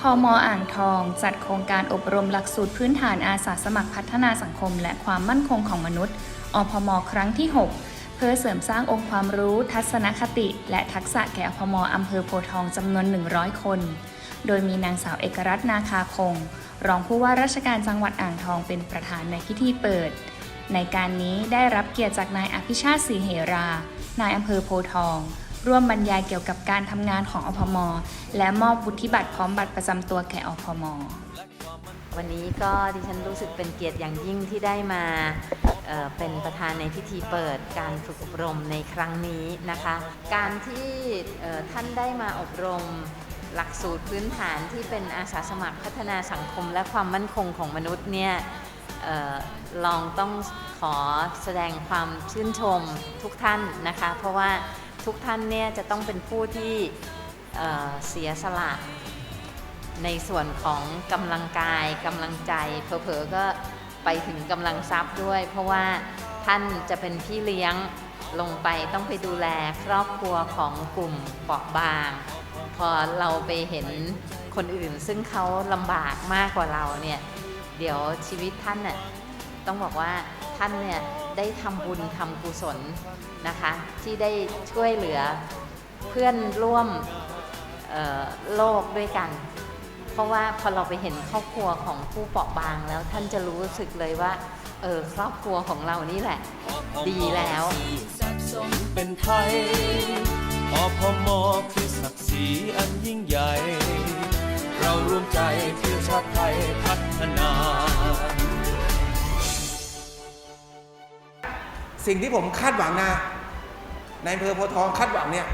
พมอ่างทองจัดโครงการอบรมหลักสูตรพื้นฐานอาสาสมัครพัฒนาสังคม และความมั่นคงของมนุษย์ อพม ครั้งที่ 6 เพื่อเสริมสร้างองค์ความรู้ ทัศนคติ และทักษะแก่อพมอำเภอโพทองจำนวน 100 คน โดยมีนางสาวเอกรัตน์นาคาคง รองผู้ว่าราชการจังหวัดอ่างทองเป็นประธานในพิธีเปิด ในการนี้ได้รับเกียรติจากนายอภิชาติศรีเหรา นายอำเภอโพทอง ร่วมบรรยายเกี่ยวกับการทำงานของอพม และมอบวุฒิบัตรพร้อมบัตรประจำตัวแก่อพม วันนี้ก็ดิฉันรู้สึกเป็นเกียรติอย่างยิ่งที่ได้มาเเป็นประธานในพิธีเปิดการฝึกอบรมในครั้งนี้นะคะ การที่ท่านได้มาอบรมหลักสูตรพื้นฐานที่เป็นอาสาสมัครพัฒนาสังคมและความมั่นคงของมนุษย์เนี่ยออลองต้องขอแสดงความชื่นชมทุกท่านนะคะ เพราะว่า ทุกท่านเนี่ยจะต้องเป็นผู้ที่เเสียสละในส่วนของกำลังกายกำลังใจเผลอๆก็ไปถึงกำลังทรัพย์ด้วย เพราะว่าท่านจะเป็นพี่เลี้ยงลงไปต้องไปดูแลครอบครัวของกลุ่มเปราะบาง พอเราไปเห็นคนอื่นซึ่งเขาลำบากมากกว่าเราเนี่ย เดี๋ยวชีวิตท่านน่ะ ต้องบอกว่าท่านเนี่ยได้ทำบุญทำกุศลนะคะ ที่ได้ช่วยเหลือเพื่อนร่วมโลกด้วยกัน เพราะว่าพอเราไปเห็นครอบครัวของผู้เปราะบางแล้วท่านจะรู้สึกเลยว่าเออครอบครัวของเรานี่แหละ ดีแล้วเป็นไทยอพมคือศักดิ์ศรีอันยิ่งใหญ่ เราร่วมใจเพื่อชาติไทยพัฒนา สิ่งที่ผมคาดหวังนะในอำเภอโพทองคาดหวังเนี่ย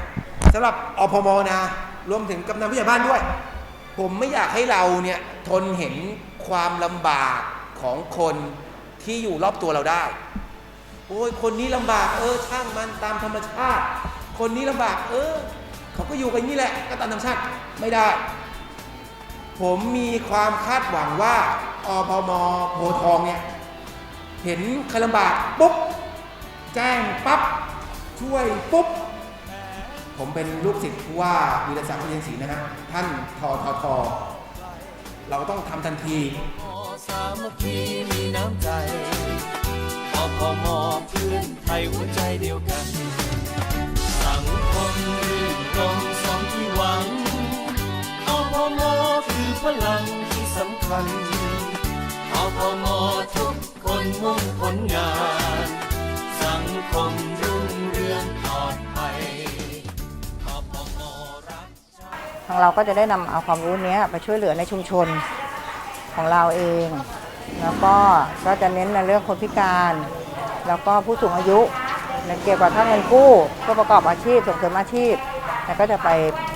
สำหรับอพมนะรวมถึงกำนันผู้ใหญ่บ้านด้วย ผมไม่อยากให้เราเนี่ยทนเห็นความลำบากของคนที่อยู่รอบตัวเราได้ โอ้ยคนนี้ลำบากเออช่างมันตามธรรมชาติ คนนี้ลำบากเออเขาก็อยู่กันนี้แหละก็ตามธรรมชาติไม่ได้ ผมมีความคาดหวังว่าอพมโพทองเนี่ยเห็นใครลำบากปุ๊บ แจ้งปั๊บช่วยปุ๊บ ผมเป็นลูกศิษย์ผู้ว่าวีรศักดิ์พยัญศรีนะฮะท่านทอทอทอเราต้องทำทันที สามัคคีมีน้ำใจอพมเพื่อนไทยหัวใจเดียวกัน สังคมรื่นรมสมที่หวังอพมคือพลังที่สำคัญอพมทุกคนมุ่งผลงาน คมรุ่งเรืองปลอดภัยอพมรักทางเราก็จะได้นำเอาความรู้เนี้ยไปช่วยเหลือในชุมชนของเราเอง แล้วก็ก็จะเน้นในเรื่องคนพิการ แล้วก็ผู้สูงอายุในเกี่ยวกับถ้าเงินกู้เพื่อประกอบอาชีพส่งเสริมอาชีพแล้วก็จะไป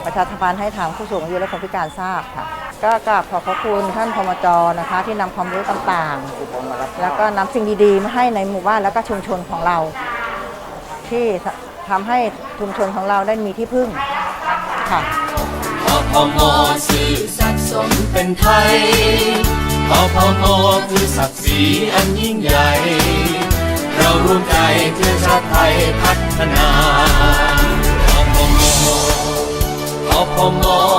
ประชาสัมพันธ์ให้ทางผู้สูงอายุและคนพิการทราบค่ะ ก็กราบขอบพระคุณท่านพมจนะคะ ที่นำความรู้ต่างๆ แล้วก็นำสิ่งดีๆมาให้ในหมู่บ้านแล้วก็ชุมชนของเรา ที่ทำให้ชุมชนของเราได้มีที่พึ่งค่ะอพมสื่อสัตย์สมเป็นไทยอพมคือศักดิ์ศรีอันยิ่งใหญ่ เราร่วมใจเพื่อชาติไทยพัฒนาอพมอพมอพมอพม